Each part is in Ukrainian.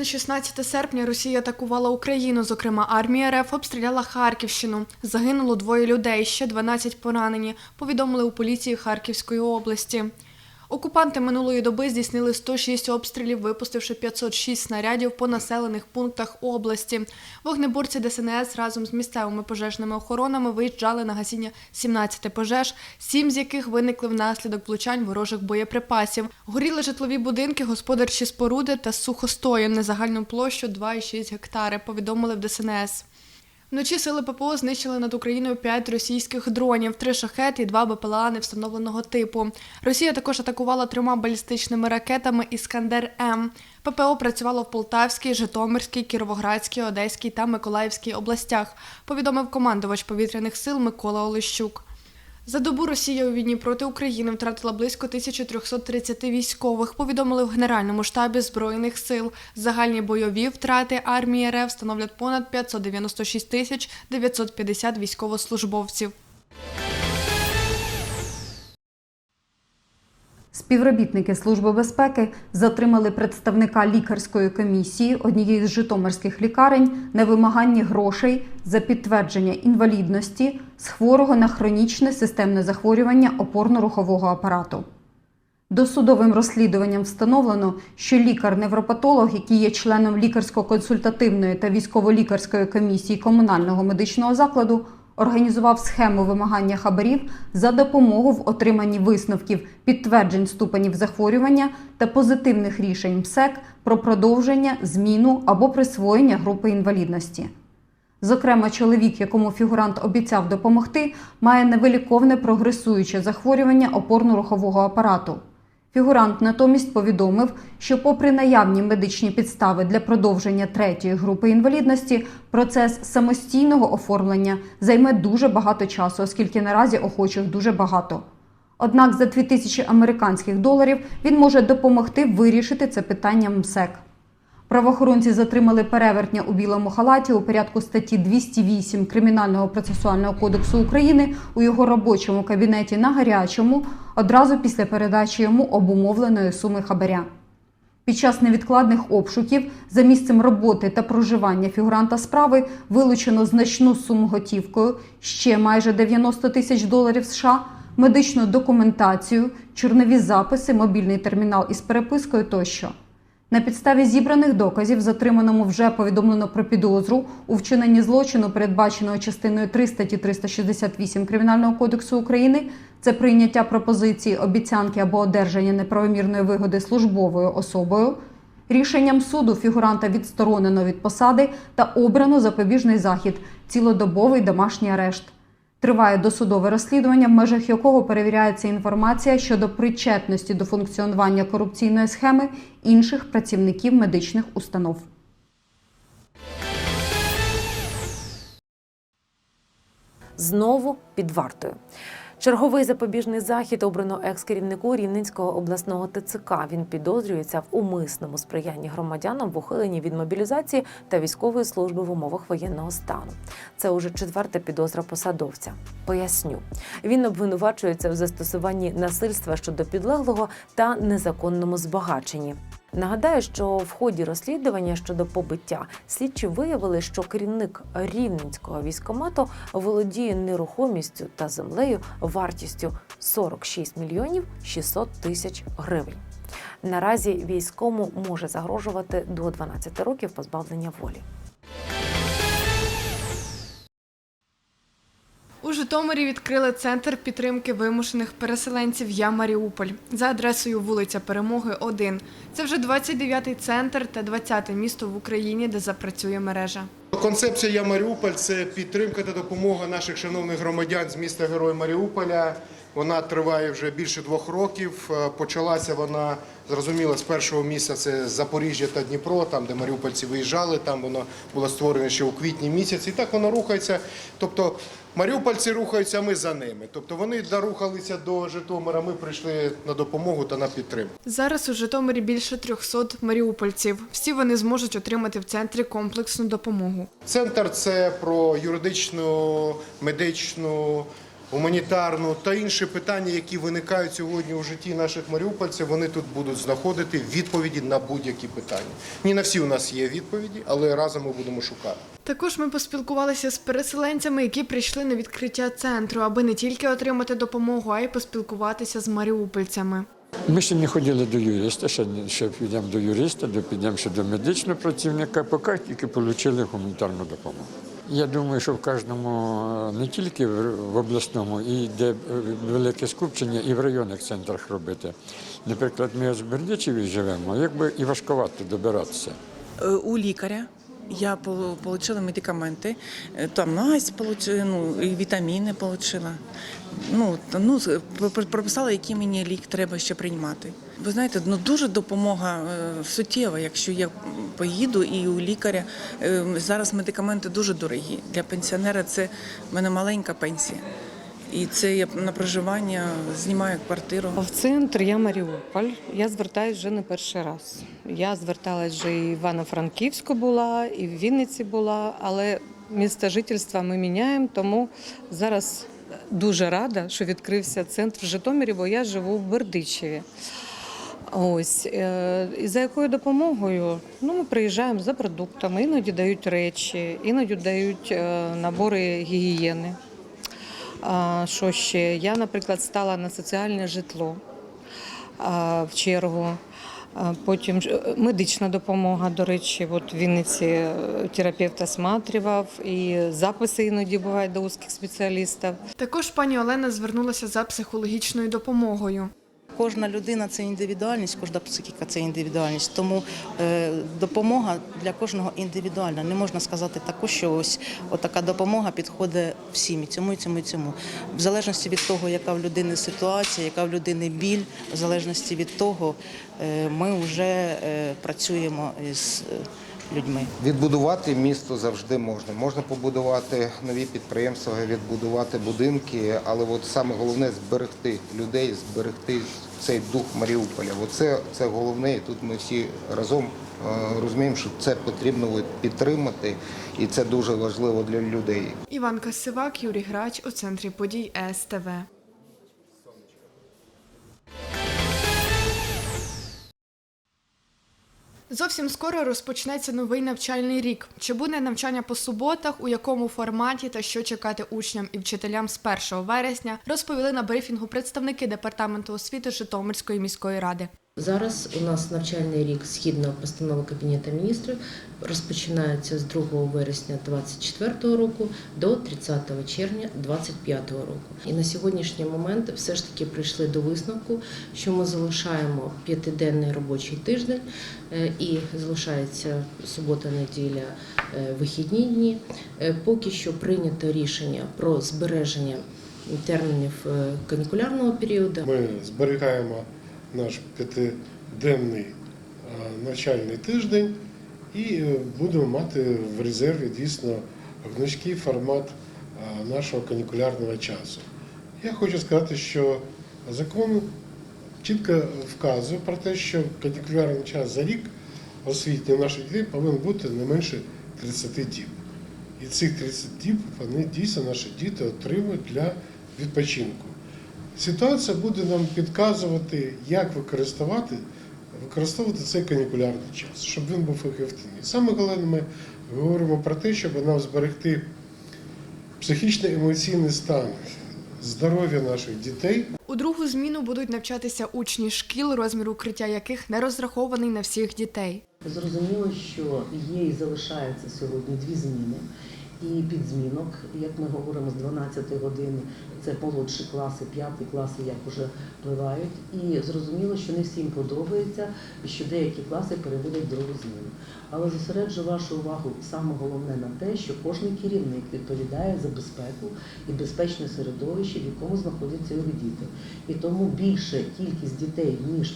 на 16 серпня Росія атакувала Україну. Зокрема, армія РФ обстріляла Харківщину. Загинуло двоє людей, ще 12 поранені. Повідомили у поліції Харківської області. Окупанти минулої доби здійснили 106 обстрілів, випустивши 506 снарядів по населених пунктах області. Вогнеборці ДСНС разом з місцевими пожежними охоронами виїжджали на гасіння 17 пожеж, сім з яких виникли внаслідок влучань ворожих боєприпасів. Горіли житлові будинки, господарчі споруди та сухостої на загальну площу 2,6 гектари, повідомили в ДСНС. Вночі сили ППО знищили над Україною п'ять російських дронів, три шахети і два БПЛА невстановленого типу. Росія також атакувала трьома балістичними ракетами Іскандер М. ППО працювало в Полтавській, Житомирській, Кіровоградській, Одеській та Миколаївській областях. Повідомив командувач повітряних сил Микола Олещук. За добу Росія у війні проти України втратила близько 1330 військових. Повідомили в Генеральному штабі збройних сил. Загальні бойові втрати армії РФ становлять понад 596 тисяч 950 військовослужбовців. Співробітники Служби безпеки затримали представника лікарської комісії однієї з житомирських лікарень на вимаганні грошей за підтвердження інвалідності з хворого на хронічне системне захворювання опорно-рухового апарату. Досудовим розслідуванням встановлено, що лікар-невропатолог, який є членом лікарсько-консультативної та військово-лікарської комісії комунального медичного закладу, організував схему вимагання хабарів за допомогу в отриманні висновків підтверджень ступенів захворювання та позитивних рішень МСЕК про продовження, зміну або присвоєння групи інвалідності. Зокрема, чоловік, якому фігурант обіцяв допомогти, має невиліковне прогресуюче захворювання опорно-рухового апарату. Фігурант натомість повідомив, що, попри наявні медичні підстави для продовження третьої групи інвалідності, процес самостійного оформлення займе дуже багато часу, оскільки наразі охочих дуже багато. Однак за 2000 американських доларів він може допомогти вирішити це питання МСЕК. Правоохоронці затримали перевертня у білому халаті у порядку статті 208 Кримінального процесуального кодексу України у його робочому кабінеті на гарячому одразу після передачі йому обумовленої суми хабаря. Під час невідкладних обшуків за місцем роботи та проживання фігуранта справи вилучено значну суму готівкою, ще майже 90 тисяч доларів США, медичну документацію, чорнові записи, мобільний термінал із перепискою тощо. На підставі зібраних доказів затриманому вже повідомлено про підозру у вчиненні злочину, передбаченого частиною 3 статті 368 Кримінального кодексу України. Це прийняття пропозиції, обіцянки або одержання неправомірної вигоди службовою особою. Рішенням суду фігуранта відсторонено від посади та обрано запобіжний захід цілодобовий домашній арешт. Триває досудове розслідування, в межах якого перевіряється інформація щодо причетності до функціонування корупційної схеми інших працівників медичних установ. знову під вартою. Черговий запобіжний захід обрано екс-керівнику Рівненського обласного ТЦК. Він підозрюється в умисному сприянні громадянам в ухиленні від мобілізації та військової служби в умовах воєнного стану. Це уже четверта підозра посадовця. Поясню, він обвинувачується в застосуванні насильства щодо підлеглого та незаконному збагаченні. Нагадаю, що в ході розслідування щодо побиття слідчі виявили, що керівник рівненського військомату володіє нерухомістю та землею вартістю 46 мільйонів 600 тисяч гривень. Наразі війському може загрожувати до 12 років позбавлення волі. Житомирі відкрили центр підтримки вимушених переселенців Я Маріуполь за адресою вулиця Перемоги 1. Це вже 29-й центр та 20-те місто в Україні, де запрацює мережа. Концепція Я Маріуполь це підтримка та допомога наших шановних громадян з міста Герой Маріуполя. Вона триває вже більше двох років. Е, Почалася вона зрозуміло з першого місця це Запоріжжя та Дніпро, там де маріупольці виїжджали. Там воно було створене ще у квітні місяці. І так воно рухається. Тобто маріупольці рухаються, а ми за ними. Тобто вони дорухалися до Житомира. Ми прийшли на допомогу та на підтримку. Зараз у Житомирі більше 300 маріупольців. Всі вони зможуть отримати в центрі комплексну допомогу. Центр це про юридичну, медичну, гуманітарну та інші питання, які виникають сьогодні у житті наших маріупольців, вони тут будуть знаходити відповіді на будь-які питання. Ні на всі у нас є відповіді, але разом ми будемо шукати. Також ми поспілкувалися з переселенцями, які прийшли на відкриття центру, аби не тільки отримати допомогу, а й поспілкуватися з маріупольцями. Ми ще не ходили до юриста, ще, не- ще підемо до юриста, до, підемо ще до медичного працівника, поки тільки отримали гуманітарну допомогу. Я думаю, що в кожному, е, не тільки в, обласному, і де е, велике скупчення, і в районних центрах робити. Наприклад, ми з Бердичеві живемо, якби і важкувато добиратися. Е, у лікаря. Я отримала медикаменти, там получила, ну, і вітаміни отримала. Ну, ну, прописала, який мені лік треба ще приймати. Ви знаєте, ну дуже допомога е, суттєва, якщо я поїду і у лікаря е, зараз медикаменти дуже дорогі. Для пенсіонера це в мене маленька пенсія. І це я на проживання знімаю квартиру. В центр я Маріуполь. Я звертаюсь вже не перший раз. Я зверталась вже і в Івано-Франківську була, і в Вінниці була, але місце жительства ми міняємо, тому зараз дуже рада, що відкрився центр в Житомирі, бо я живу в Бердичеві. Ось е, і за якою допомогою? Ну, ми приїжджаємо за продуктами, іноді дають речі, іноді дають е, набори гігієни. Що ще? Я, наприклад, стала на соціальне житло в чергу. Потім е, медична допомога, до речі, от в Вінниці терапевт осматрював, і записи іноді бувають до узких спеціалістів. Також пані Олена звернулася за психологічною допомогою. Кожна людина це індивідуальність, кожна психіка це індивідуальність. Тому е, допомога для кожного індивідуальна. Не можна сказати також, що ось отака допомога підходить всім і цьому, і цьому, і цьому. В залежності від того, яка в людини ситуація, яка в людини біль, в залежності від того, е, ми вже е, працюємо із людьми. Відбудувати місто завжди можна. Можна побудувати нові підприємства, відбудувати будинки, але от саме головне зберегти людей, зберегти цей дух Маріуполя. Оце це головне, і тут ми всі разом е, розуміємо, що це потрібно підтримати, і це дуже важливо для людей. Іван Касивак, Юрій Грач у центрі подій СТВ. Зовсім скоро розпочнеться новий навчальний рік. Чи буде навчання по суботах, у якому форматі та що чекати учням і вчителям з 1 вересня, розповіли на брифінгу представники департаменту освіти Житомирської міської ради. Зараз у нас навчальний рік згідно постанови Кабінету міністрів розпочинається з 2 вересня 2024 року до 30 червня 2025 року. І на сьогоднішній момент все ж таки прийшли до висновку, що ми залишаємо п'ятиденний робочий тиждень е, і залишається субота, неділя, е, вихідні дні. Е, Поки що прийнято рішення про збереження термінів канікулярного періоду. Ми зберігаємо наш п'ятиденний навчальний тиждень і е, будемо мати в резерві дійсно гнучкий формат нашого канікулярного часу. Я хочу сказати, що закон чітко вказує про те, що канікулярний час за рік освітній наших дітей повинен бути не менше 30 діб. І цих 30 діб вони дійсно наші діти отримують для відпочинку. Ситуація буде нам підказувати, як використовувати, використовувати цей канікулярний час, щоб він був ефективний. Саме головне, ми говоримо про те, щоб нам зберегти психічний емоційний стан здоров'я наших дітей. У другу зміну будуть навчатися учні шкіл, розмір укриття яких не розрахований на всіх дітей. Зрозуміло, що є і залишається сьогодні дві зміни. І підзмінок, як ми говоримо з 12 години, це молодші класи, п'яті класи, як вже впливають. І зрозуміло, що не всім подобається, і що деякі класи переводять другу зміну. Але зосереджу вашу увагу саме головне на те, що кожен керівник відповідає за безпеку і безпечне середовище, в якому знаходяться його діти. І тому більше кількість дітей, ніж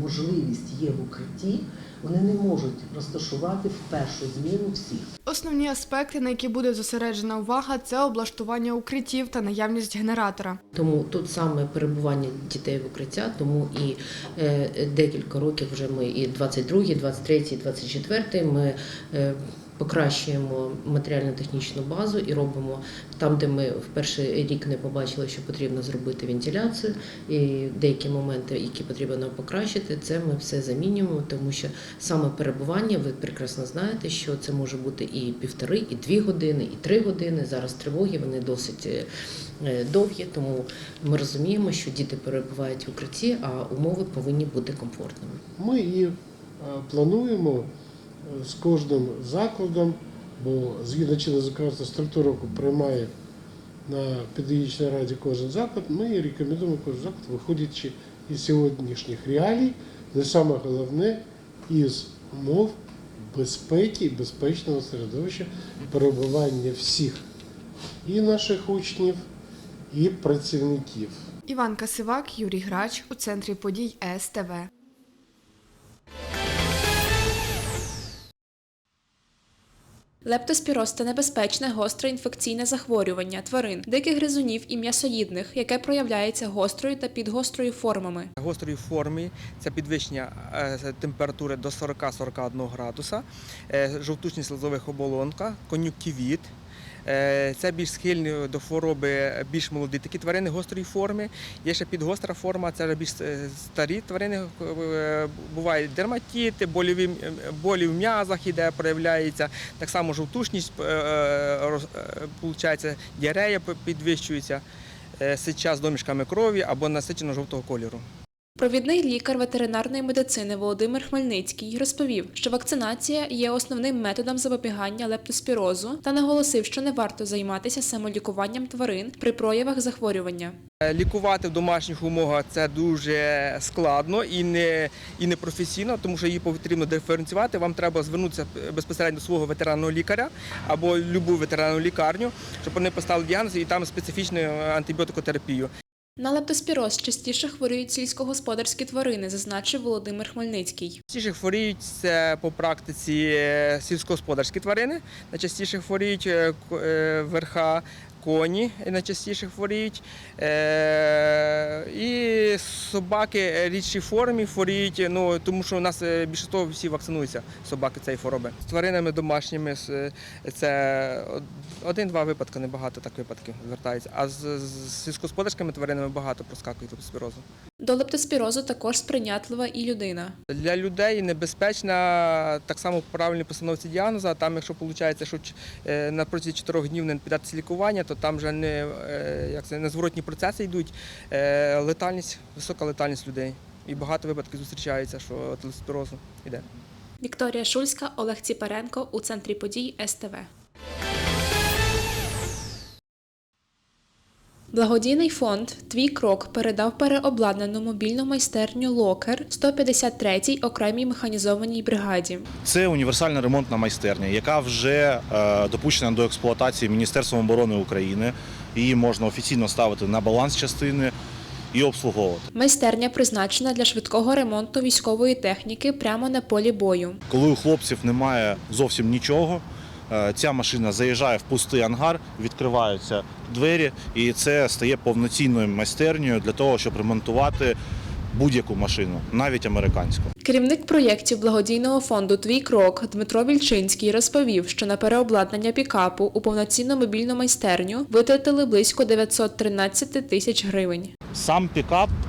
можливість є в укритті, вони не можуть розташувати в першу зміну всіх. Основні аспекти, на які буде зосереджена увага, це облаштування укриттів та наявність генератора. Тому тут саме перебування дітей в укриття, тому і е, декілька років вже ми і 22, 23, 24 ми е, покращуємо матеріально-технічну базу і робимо там, де ми в перший рік не побачили, що потрібно зробити вентиляцію, і деякі моменти, які потрібно покращити, це ми все замінюємо, тому що саме перебування, ви прекрасно знаєте, що це може бути і півтори, і дві години, і три години. Зараз тривоги вони досить е, довгі, тому ми розуміємо, що діти перебувають в укритті, а умови повинні бути комфортними. Ми і е, плануємо з кожним закладом, бо згідно чинного законодавства структура року приймає на педагогічній раді кожен заклад. Ми рекомендуємо кожен заклад, виходячи із сьогоднішніх реалій, але саме головне із умов безпеки і безпечного середовища перебування всіх і наших учнів, і працівників. Іван Касивак, Юрій Грач у центрі подій СТВ. Лептоспіроз – це небезпечне гостре інфекційне захворювання тварин, диких гризунів і м'ясоїдних, яке проявляється гострою та підгострою формами. Гострої формі це підвищення е, температури до 40-41 градуса, е, жовтучність слизових оболонка, кон'юктивіт. Це більш схильні до хвороби більш молоді такі тварини гострої форми. Є ще підгостра форма, це вже більш е, старі тварини. е, Бувають дерматіти, болі болі в м'язах іде, проявляється. Так само жовтушність, е, діарея підвищується, сеча з домішками крові або насичено жовтого кольору. Провідний лікар ветеринарної медицини Володимир Хмельницький розповів, що вакцинація є основним методом запобігання лептоспірозу та наголосив, що не варто займатися самолікуванням тварин при проявах захворювання. Е, Лікувати в домашніх умовах це дуже складно і не, і не професійно, тому що її потрібно диференціювати. Вам треба звернутися безпосередньо до свого ветеринарного лікаря або любу ветеринарну лікарню, щоб вони поставили діагноз і там специфічну антибіотикотерапію. На лептоспіроз частіше хворіють сільськогосподарські тварини, зазначив Володимир Хмельницький. Частіше хворіють це по практиці е, сільськогосподарські тварини, найчастіше хворіють е, е, верха. Коні найчастіше хворіють, Е, і собаки рідшій формі хворіють, ну, тому що у нас е, більше того всі вакцинуються собаки цієї хвороби. З тваринами домашніми це один-два випадки, небагато так випадків звертаються. А з, сільськогосподарськими тваринами багато проскакують лептоспірозу. До лептоспірозу також сприйнятлива і людина. Для людей небезпечна так само правильній постановці діагноза. Там, якщо виходить, що е, на протязі 4 днів не піддатися лікування, то там вже не, е, як це, незворотні процеси йдуть. Е, Летальність, висока летальність людей. І багато випадків зустрічається, що телеспірозу йде. Вікторія Шульська, Олег Ціпаренко у центрі подій СТВ. Благодійний фонд Твій крок передав переобладнану мобільну майстерню Локер 153-й окремій механізованій бригаді. Це універсальна ремонтна майстерня, яка вже е, допущена до експлуатації Міністерством оборони України. Її можна офіційно ставити на баланс частини і обслуговувати. Майстерня призначена для швидкого ремонту військової техніки прямо на полі бою. Коли у хлопців немає зовсім нічого, ця машина заїжджає в пустий ангар, відкриваються двері, і це стає повноцінною майстернею для того, щоб ремонтувати будь-яку машину, навіть американську. Керівник проєктів благодійного фонду Твій крок Дмитро Вільчинський розповів, що на переобладнання пікапу у повноцінну мобільну майстерню витратили близько 913 тисяч гривень. Сам пікап е,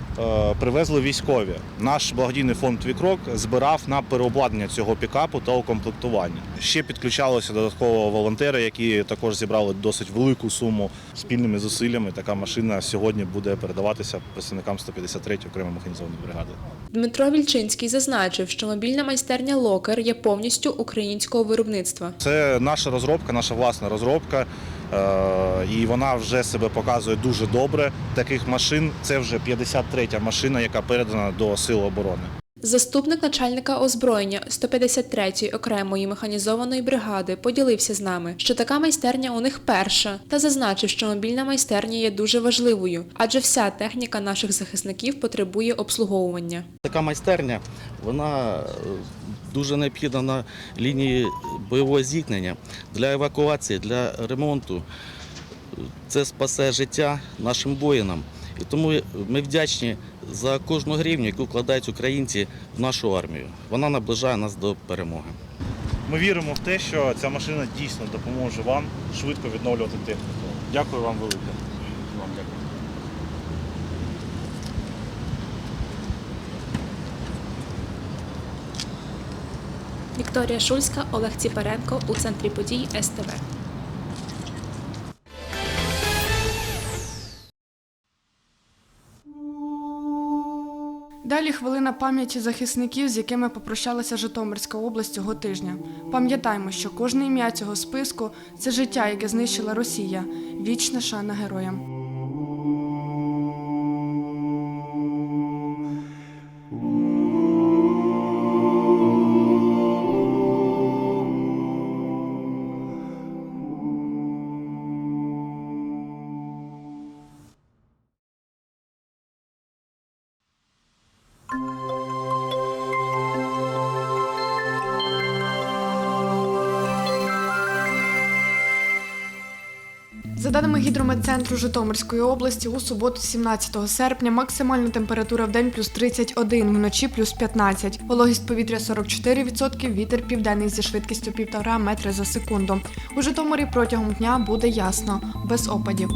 привезли військові. Наш благодійний фонд Твікрок збирав на переобладнання цього пікапу та укомплектування. Ще підключалися додатково волонтери, які також зібрали досить велику суму спільними зусиллями. Така машина сьогодні буде передаватися представникам 153-ї окремої механізованої бригади. Дмитро Вільчинський зазначив, що мобільна майстерня Локер є повністю українського виробництва. Це наша розробка, наша власна розробка. Е, І вона вже себе показує дуже добре. Таких машин це вже 53-я машина, яка передана до Сил оборони. Заступник начальника озброєння 153-ї окремої механізованої бригади поділився з нами, що така майстерня у них перша, та зазначив, що мобільна майстерня є дуже важливою, адже вся техніка наших захисників потребує обслуговування. Така майстерня вона е, дуже необхідна на лінії бойового зіткнення для евакуації, для ремонту. Це спасе життя нашим воїнам. І тому ми вдячні за кожну гривню, яку вкладають українці в нашу армію. Вона наближає нас до перемоги. Ми віримо в те, що ця машина дійсно допоможе вам швидко відновлювати техніку. Дякую вам велике. Вам дякую. Вікторія Шульська, Олег Ціпаренко у центрі подій СТВ. Далі хвилина пам'яті захисників, з якими попрощалася Житомирська область цього тижня. Пам'ятаймо, що кожне ім'я цього списку це життя, яке знищила Росія. Вічна шана героям. За даними гідрометцентру Житомирської області, у суботу, 17 серпня, максимальна температура в день плюс 31, вночі плюс 15. Вологість повітря 44%, вітер південний зі швидкістю 1,5 метри за секунду. У Житомирі протягом дня буде ясно, без опадів.